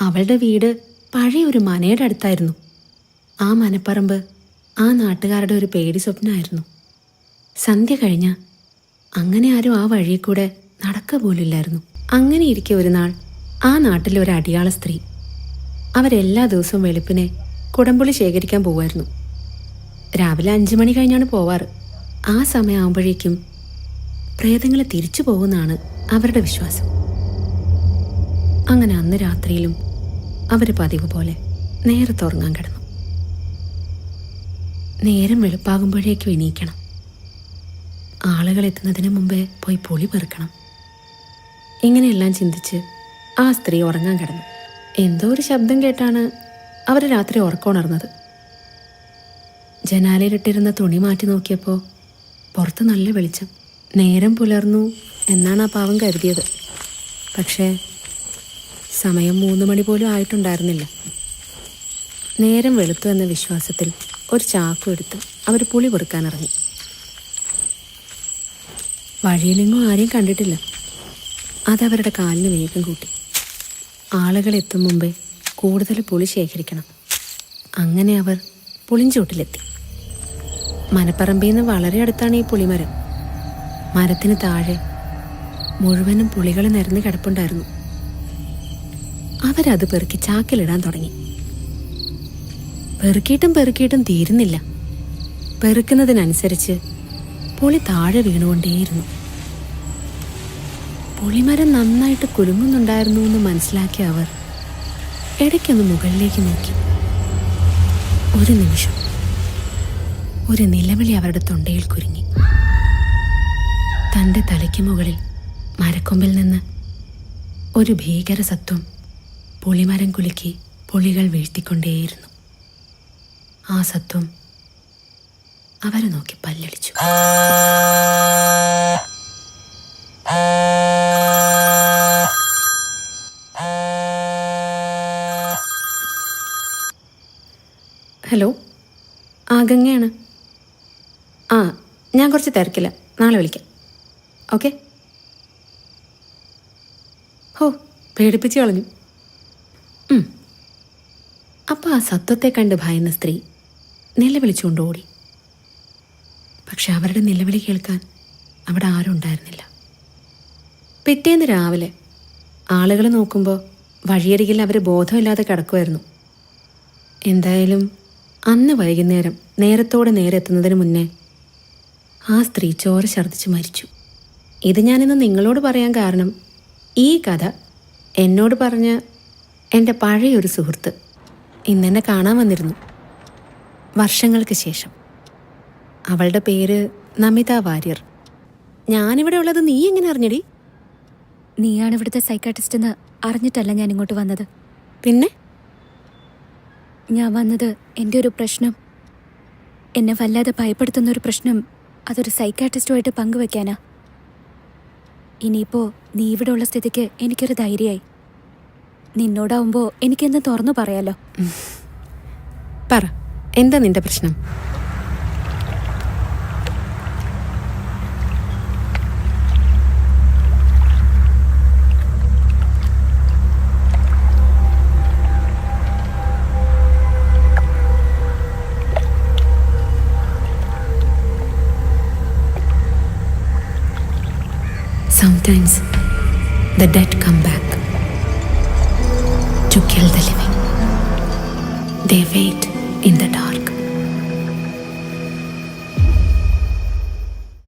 അവളുടെ വീട് പഴയ ഒരു മനയുടെ അടുത്തായിരുന്നു. ആ മനപ്പറമ്പ് ആ നാട്ടുകാരുടെ ഒരു പേടി സ്വപ്നമായിരുന്നു. സന്ധ്യ കഴിഞ്ഞ അങ്ങനെ ആരും ആ വഴിയിൽ കൂടെ നടക്ക പോലില്ലായിരുന്നു. അങ്ങനെ ഇരിക്കെ ഒരു നാൾ ആ നാട്ടിലെ ഒരു അടിയാള സ്ത്രീ അവരെല്ലാ ദിവസവും വെളുപ്പിനെ കുടംപുളി ശേഖരിക്കാൻ പോവായിരുന്നു. രാവിലെ അഞ്ചു മണി കഴിഞ്ഞാണ് പോവാറ്. ആ സമയമാകുമ്പോഴേക്കും പ്രേതങ്ങളെ തിരിച്ചു പോകുന്നതാണ് അവരുടെ വിശ്വാസം. അങ്ങനെ അന്ന് രാത്രിയിലും അവർ പതിവ് പോലെ നേരത്തെ ഉറങ്ങാൻ കിടന്നു. നേരം വെളുപ്പാകുമ്പോഴേക്കും എണീക്കണം. ആളുകൾ എത്തുന്നതിന് മുമ്പേ പോയി പൊളി പെറുക്കണം. ഇങ്ങനെയെല്ലാം ചിന്തിച്ച് ആ സ്ത്രീ ഉറങ്ങാൻ കിടന്നു. എന്തോ ഒരു ശബ്ദം കേട്ടാണ് അവർ രാത്രി ഉറക്കമുണർന്നത്. ജനാലയിലിട്ടിരുന്ന തുണി മാറ്റി നോക്കിയപ്പോൾ പുറത്ത് നല്ല വെളിച്ചം. നേരം പുലർന്നു എന്നാണ് ആ പാവം കരുതിയത്. പക്ഷേ സമയം മൂന്ന് മണി പോലും ആയിട്ടുണ്ടായിരുന്നില്ല. നേരം വെളുത്തു എന്ന വിശ്വാസത്തിൽ ഒരു ചാക്കു എടുത്ത് അവർ പുളി പൊറുക്കാനിറങ്ങി വഴിയിലെങ്ങും ആരെയും കണ്ടിട്ടില്ല. അതവരുടെ കാലിന് വേഗം കൂട്ടി. ആളുകൾ എത്തും മുമ്പേ കൂടുതൽ പുളി ശേഖരിക്കണം. അങ്ങനെ അവർ പുളിഞ്ചൂട്ടിലെത്തി. മനപ്പറമ്പിൽ നിന്ന് വളരെ അടുത്താണ് ഈ പുളിമരം. മരത്തിന് താഴെ മുഴുവനും പുളികൾ നിരന്ന് കിടപ്പുണ്ടായിരുന്നു. അവരത് പെറുക്കി ചാക്കിലിടാൻ തുടങ്ങി. പെറുക്കിയിട്ടും പെറുക്കിയിട്ടും തീരുന്നില്ല. പെറുക്കുന്നതിനനുസരിച്ച് പുളി താഴെ വീണുകൊണ്ടേയിരുന്നു. പുളിമരം നന്നായിട്ട് കുലുങ്ങുന്നുണ്ടായിരുന്നു എന്ന് മനസ്സിലാക്കിയ അവർ ഇടയ്ക്കൊന്ന് മുകളിലേക്ക് നോക്കി. ഒരു നിമിഷം. ഒരു നിലവിളി അവരുടെ തൊണ്ടയിൽ കുരുങ്ങി. തന്റെ തലയ്ക്ക് മുകളിൽ മരക്കൊമ്പിൽ നിന്ന് ഒരു ഭീകര സത്വം പുളിമരം കുലുക്കി പുളികൾ വീഴ്ത്തിക്കൊണ്ടേയിരുന്നു. ആ സത്വം അവരെ നോക്കി പല്ലടിച്ചു. ഹലോ ആ ഗംഗയാണ് ആ ഞാൻ കുറച്ച് തിരക്കില്ല നാളെ വിളിക്കാം. ഓക്കെ. ഹോ പേടിപ്പിച്ച് കളഞ്ഞു. അപ്പോൾ ആ സത്വത്തെ കണ്ട് ഭയന്ന സ്ത്രീ നിലവിളിച്ചുകൊണ്ട് ഓടി. പക്ഷെ അവരുടെ നിലവിളി കേൾക്കാൻ അവിടെ ആരും ഉണ്ടായിരുന്നില്ല. പിറ്റേന്ന് രാവിലെ ആളുകൾ നോക്കുമ്പോൾ വഴിയരികിൽ അവർ ബോധമില്ലാതെ കിടക്കുമായിരുന്നു എന്തായാലും അന്ന് വൈകുന്നേരം നേരത്തോടെ നേരെ എത്തുന്നതിന് മുന്നേ ആ സ്ത്രീ ചോര ഛർദ്ദിച്ച് മരിച്ചു. ഇത് ഞാനിന്ന് നിങ്ങളോട് പറയാൻ കാരണം ഈ കഥ എന്നോട് പറഞ്ഞ എന്റെ പഴയൊരു സുഹൃത്ത് ഇന്നെന്നെ കാണാൻ വന്നിരുന്നു. വർഷങ്ങൾക്ക് ശേഷം. അവളുടെ പേര് നമിത വാര്യർ. ഞാനിവിടെ ഉള്ളത് നീ എങ്ങനെ അറിഞ്ഞടി? നീയാണ് ഇവിടുത്തെ സൈക്കാട്രിസ്റ്റ് എന്ന് അറിഞ്ഞിട്ടല്ല ഞാൻ ഇങ്ങോട്ട് വന്നത്. പിന്നെ? ഞാൻ വന്നത് എന്റെ ഒരു പ്രശ്നം. എന്നെ വല്ലാതെ ഭയപ്പെടുത്തുന്ന ഒരു പ്രശ്നം അതൊരു സൈക്കാട്രിസ്റ്റുമായിട്ട് പങ്കുവെക്കാനാ. ഇനിയിപ്പോ നീ ഇവിടെ ഉള്ള സ്ഥിതിക്ക് എനിക്കൊരു ധൈര്യമായി. നിന്നോടാവുമ്പോ എനിക്കെന്ന് തുറന്നു പറയാലോ. പറ എന്താ നിന്റെ പ്രശ്നം? Sometimes the dead come back. To kill the living. They wait in the dark.